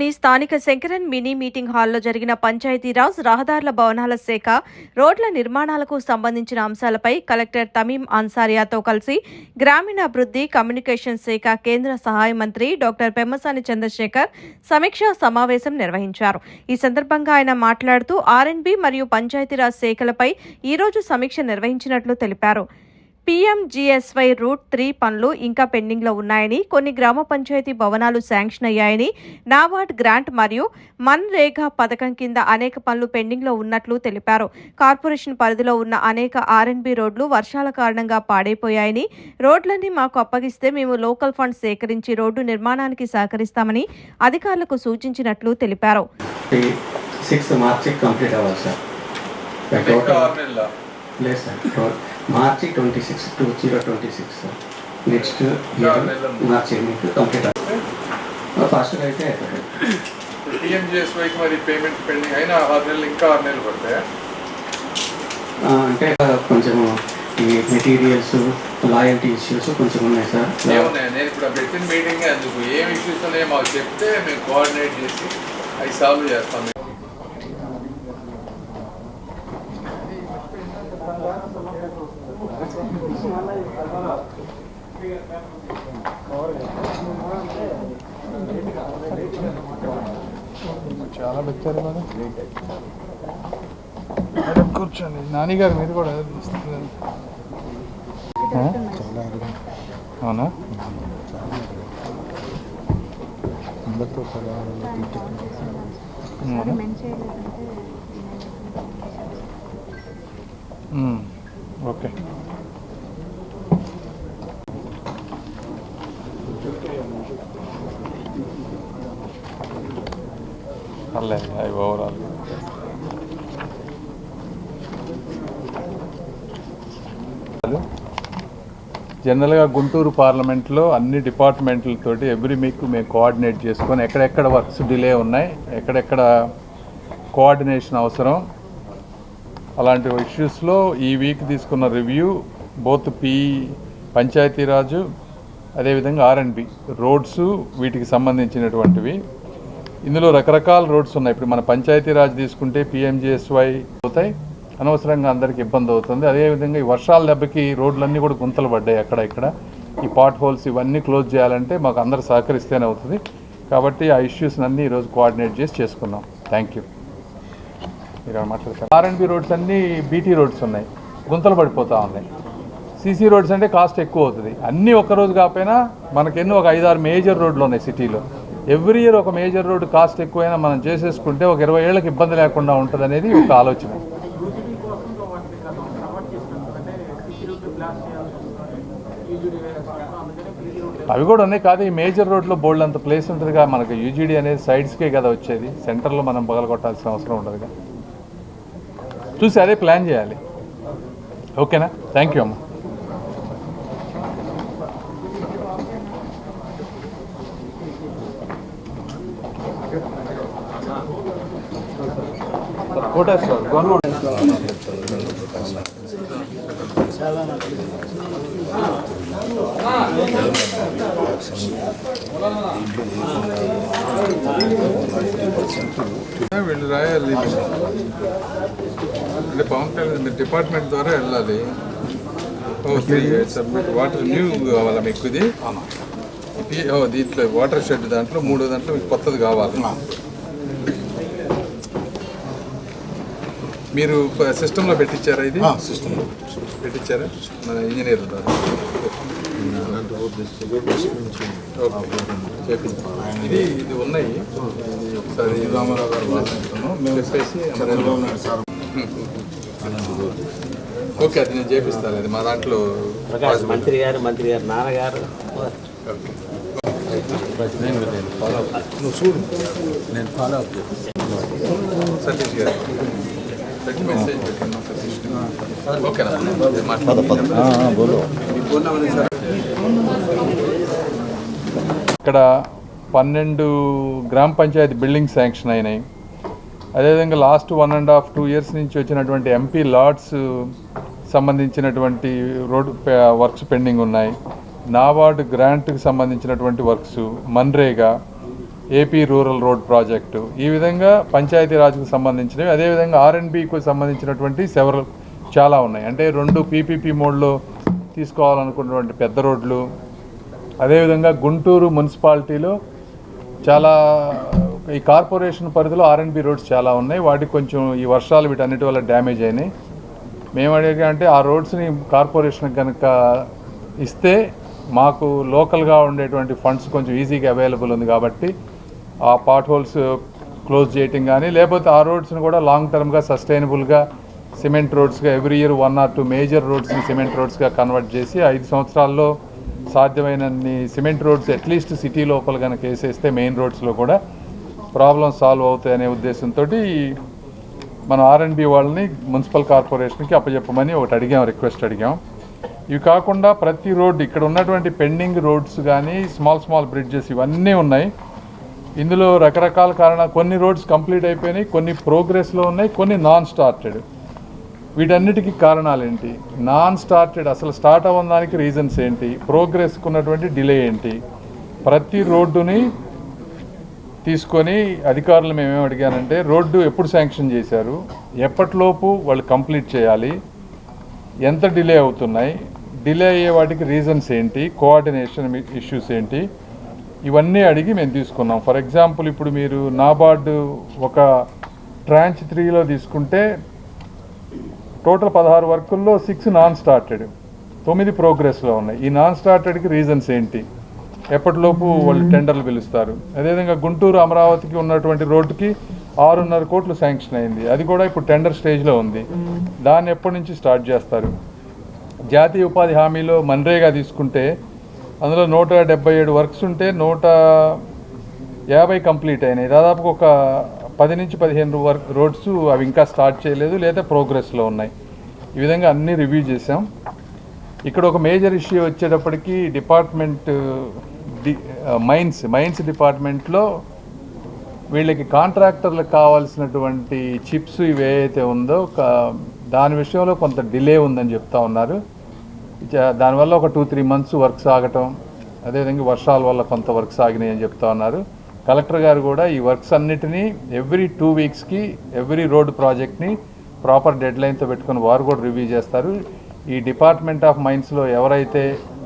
పట్టణంలోని స్థానిక Shankaran mini meeting హాల్లో జరిగిన పంచాయతీరాజ్ రహదారుల భవనాల శాఖ రోడ్ల నిర్మాణాలకు సంబంధించిన అంశాలపై కలెక్టర్ తమీం అన్సారియాతో కలిసి గ్రామీణాభివృద్ధి కమ్యూనికేషన్ శాఖ కేంద్ర సహాయ మంత్రి డాక్టర్ పెమ్మసాని చంద్రశేఖర్ సమీక్షా సమావేశం నిర్వహించారు. ఈ సందర్భంగా ఆయన మాట్లాడుతూ ఆర్ఎండ్బి మరియు పంచాయతీరాజ్ శాఖలపై ఈరోజు సమీక్ష నిర్వహించినట్లు తెలిపారు. పీఎంజీఎస్వై రూట్ త్రీ పనులు ఇంకా పెండింగ్లో ఉన్నాయని కొన్ని గ్రామ పంచాయతీ భవనాలు శాంక్షన్ అయ్యాయని నాబార్డ్ గ్రాంట్ మరియు మన్ రేగా పథకం కింద అనేక పనులు పెండింగ్లో ఉన్నట్లు తెలిపారు. కార్పొరేషన్ పరిధిలో ఉన్న అనేక ఆర్ఎన్బి రోడ్లు వర్షాల కారణంగా పాడైపోయాయని రోడ్లన్నీ మాకు అప్పగిస్తే మేము లోకల్ ఫండ్ సేకరించి రోడ్డు నిర్మాణానికి సహకరిస్తామని అధికారులకు సూచించినట్లు తెలిపారు. కంప్లీట్ లేదు sir March twenty six two zero twenty six sir next ఉంది. మార్చి మీకు కంప్లీట్ అవ్వాలి ఫాస్ట్గా అయితే పిఎంజిఎస్వైకి మరి పేమెంట్ పెండింగ్ అయినా ఆరు నెలలు ఇంకా ఆరు నెలలు పడతాయి? అంటే కొంచెం ఈ మెటీరియల్స్ లాయల్టీ ఇష్యూస్ కొంచెం ఉన్నాయి సార్ నేను ఇప్పుడు పెట్టిన మీటింగ్ అందుకు ఏం ఇష్యూస్ ఉన్నాయో మాకు చెప్తే మేము కోఆర్డినేట్ చేసి అవి సాల్వ్ చేస్తాం. చాలా పెట్టారు మేడం మేడం కూర్చోండి. నానిగారు మీరు కూడా? అవునా. ఓకే. పర్లేదు అవి ఓవరాల్ జనరల్గా గుంటూరు పార్లమెంట్లో అన్ని డిపార్ట్మెంట్లతోటి ఎవ్రీ మీకు మేము కోఆర్డినేట్ చేసుకొని ఎక్కడెక్కడ వర్క్స్ డిలే ఉన్నాయి ఎక్కడెక్కడ కోఆర్డినేషన్ అవసరం అలాంటి ఇష్యూస్లో ఈ వీక్ తీసుకున్న రివ్యూ బోత్ పి పంచాయతీరాజు అదేవిధంగా ఆర్ఎండ్బి రోడ్స్ వీటికి సంబంధించినటువంటివి. ఇందులో రకరకాల రోడ్స్ ఉన్నాయి. ఇప్పుడు మన పంచాయతీరాజ్ తీసుకుంటే పిఎంజిఎస్వై అవుతాయి. అనవసరంగా అందరికి ఇబ్బంది అవుతుంది. అదేవిధంగా ఈ వర్షాల దెబ్బకి రోడ్లన్నీ కూడా గుంతలు పడ్డాయి అక్కడ ఇక్కడ. ఈ పాట్ హోల్స్ ఇవన్నీ క్లోజ్ చేయాలంటే మాకు అందరు సహకరిస్తేనే అవుతుంది. కాబట్టి ఆ ఇష్యూస్ అన్నీ ఈరోజు కోఆర్డినేట్ చేసి చేసుకున్నాం. థ్యాంక్ యూ మీరు మాట్లాడతారు? ఆర్ఎండ్బి రోడ్స్ అన్నీ బీటీ రోడ్స్ ఉన్నాయి. గుంతలు పడిపోతూ ఉన్నాయి. సీసీ రోడ్స్ అంటే కాస్ట్ ఎక్కువ అవుతుంది. అన్నీ ఒక రోజు కాకపోయినా మనకెన్నో ఒక ఐదారు మేజర్ రోడ్లు ఉన్నాయి సిటీలో ఎవ్రీ ఇయర్ ఒక మేజర్ రోడ్ కాస్ట్ ఎక్కువైనా మనం చేసేసుకుంటే ఒక ఇరవై ఏళ్ళకి ఇబ్బంది లేకుండా ఉంటుంది అనేది ఒక ఆలోచన. అవి కూడా ఉన్నాయి కాదు ఈ మేజర్ రోడ్లో బోల్డ్ అంత ప్లేస్ ఉంటుందిగా. మనకు యూజీడీ అనేది సైడ్స్కే కదా వచ్చేది. సెంటర్లో మనం పగలగొట్టాల్సిన అవసరం ఉండదుగా. చూసి అదే ప్లాన్ చేయాలి. ఓకేనా థ్యాంక్ యూ అమ్మా. కోటేశ్వర్ గవర్నమెంట్ వీళ్ళు రాయాలి అంటే పవన్ కళ్యాణ్ డిపార్ట్మెంట్ ద్వారా వెళ్ళాలి. O three submit water new కావాలా మీకు ఇది? దీంట్లో వాటర్ షెడ్ దాంట్లో మూడో దాంట్లో మీకు కొత్తది కావాలి. మీరు సిస్టంలో పెట్టించారా ఇది? సిస్టమ్ పెట్టించారా? మన ఇంజనీర్ ఓకే. ఇది ఇది ఉన్నాయి. ఇది ఒకసారి రామారావు గారు ఓకే అది నేను చేపిస్తాను. అది మా దాంట్లో ప్రకాష్ మంత్రి గారు మంత్రి గారు నాన్నగారు. నువ్వు నేను ఫాలో అప్ నేను ఇక్కడ పన్నెండు గ్రామ పంచాయతీ బిల్డింగ్ శాంక్షన్ అయినాయి. అదేవిధంగా last one and half two years నుంచి వచ్చినటువంటి ఎంపీ లాట్స్ సంబంధించినటువంటి రోడ్ వర్క్స్ పెండింగ్ ఉన్నాయి. నాబార్డ్ గ్రాంట్కి సంబంధించినటువంటి works MNREGA AP rural road project ఈ విధంగా పంచాయతీరాజ్కు సంబంధించినవి అదేవిధంగా ఆర్ఎన్బికి సంబంధించినటువంటి సెవరల్ చాలా ఉన్నాయి. అంటే రెండు పీపీపీ మోడ్లో తీసుకోవాలనుకున్నటువంటి పెద్ద రోడ్లు అదేవిధంగా గుంటూరు మున్సిపాలిటీలో చాలా ఈ కార్పొరేషన్ పరిధిలో ఆర్ఎన్బి రోడ్స్ చాలా ఉన్నాయి. వాటికి కొంచెం ఈ వర్షాలు వీటన్నిటి వల్ల డ్యామేజ్ అయినాయి. మేము అడిగా అంటే ఆ రోడ్స్ని కార్పొరేషన్ కనుక ఇస్తే మాకు లోకల్గా ఉండేటువంటి ఫండ్స్ కొంచెం ఈజీగా అవైలబుల్ ఉంది కాబట్టి ఆ పాట్ హోల్స్ క్లోజ్ చేయటం కానీ లేకపోతే ఆ రోడ్స్ని కూడా లాంగ్ టర్మ్గా సస్టైనబుల్గా cement రోడ్స్గా every year one or two major రోడ్స్ని cement రోడ్స్గా కన్వర్ట్ చేసి ఐదు సంవత్సరాల్లో సాధ్యమైనన్ని cement roads at least city లోపల కనుక వేసేస్తే మెయిన్ రోడ్స్లో కూడా ప్రాబ్లం సాల్వ్ అవుతాయనే ఉద్దేశంతో మన ఆర్ఎండ్బి వాళ్ళని మున్సిపల్ కార్పొరేషన్కి అప్పచెప్పమని ఒకటి అడిగాం రిక్వెస్ట్ అడిగాం. ఇవి కాకుండా ప్రతి రోడ్డు ఇక్కడ ఉన్నటువంటి పెండింగ్ రోడ్స్ కానీ స్మాల్ స్మాల్ బ్రిడ్జెస్ ఇవన్నీ ఉన్నాయి. ఇందులో రకరకాల కారణాలు కొన్ని రోడ్స్ కంప్లీట్ అయిపోయినాయి కొన్ని ప్రోగ్రెస్లో ఉన్నాయి కొన్ని నాన్ స్టార్టెడ్ వీటన్నిటికీ కారణాలు ఏంటి నాన్ స్టార్టెడ్ అసలు స్టార్ట్ అవ్వడానికి రీజన్స్ ఏంటి? ప్రోగ్రెస్కి ఉన్నటువంటి డిలే ఏంటి? ప్రతి రోడ్డుని తీసుకొని అధికారులు మేమేం అడిగానంటే రోడ్డు ఎప్పుడు శాంక్షన్ చేశారు? ఎప్పటిలోపు వాళ్ళు కంప్లీట్ చేయాలి? ఎంత డిలే అవుతున్నాయి? డిలే అయ్యే వాటికి రీజన్స్ ఏంటి? కోఆర్డినేషన్ ఇష్యూస్ ఏంటి? ఇవన్నీ అడిగి మేము తీసుకున్నాం. ఫర్ ఎగ్జాంపుల్ ఇప్పుడు మీరు నాబార్డు ఒక ట్రాంచ్ త్రీలో తీసుకుంటే టోటల్ పదహారు వర్కుల్లో సిక్స్ నాన్ స్టార్టెడ్ తొమ్మిది ప్రోగ్రెస్లో ఉన్నాయి. ఈ నాన్ స్టార్టెడ్కి రీజన్స్ ఏంటి? ఎప్పటిలోపు వాళ్ళు టెండర్లు పిలుస్తారు? అదేవిధంగా గుంటూరు అమరావతికి ఉన్నటువంటి రోడ్డుకి ఆరున్నర కోట్లు శాంక్షన్ అయింది. అది కూడా ఇప్పుడు టెండర్ స్టేజ్లో ఉంది. దాన్ని ఎప్పటి నుంచి స్టార్ట్ చేస్తారు? జాతీయ ఉపాధి హామీలో మన్రేగా తీసుకుంటే అందులో నూట డెబ్బై ఏడు వర్క్స్ ఉంటే నూట యాభై కంప్లీట్ అయినాయి. దాదాపు ఒక పది నుంచి పదిహేను వర్క్ రోడ్స్ అవి ఇంకా స్టార్ట్ చేయలేదు లేదా ప్రోగ్రెస్లో ఉన్నాయి. ఈ విధంగా అన్నీ రివ్యూ చేసాం ఇక్కడ ఒక మేజర్ ఇష్యూ వచ్చేటప్పటికి డిపార్ట్మెంట్ డి మైన్స్ మైన్స్ డిపార్ట్మెంట్లో వీళ్ళకి కాంట్రాక్టర్లకు కావాల్సినటువంటి చిప్స్ ఇవి ఏవైతే ఉందో దాని విషయంలో కొంత డిలే ఉందని చెప్తా ఉన్నారు. దానివల్ల ఒక టూ త్రీ మంత్స్ వర్క్స్ ఆగటం అదేవిధంగా వర్షాల వల్ల కొంత వర్క్స్ సాగినాయి అని చెప్తా ఉన్నారు. కలెక్టర్ గారు కూడా ఈ వర్క్స్ అన్నిటినీ ఎవ్రీ టూ వీక్స్కి ఎవ్రీ రోడ్ ప్రాజెక్ట్ని ప్రాపర్ డెడ్ లైన్తో పెట్టుకొని వారు కూడా రివ్యూ చేస్తారు. ఈ డిపార్ట్మెంట్ ఆఫ్ మైన్స్లో ఎవరైతే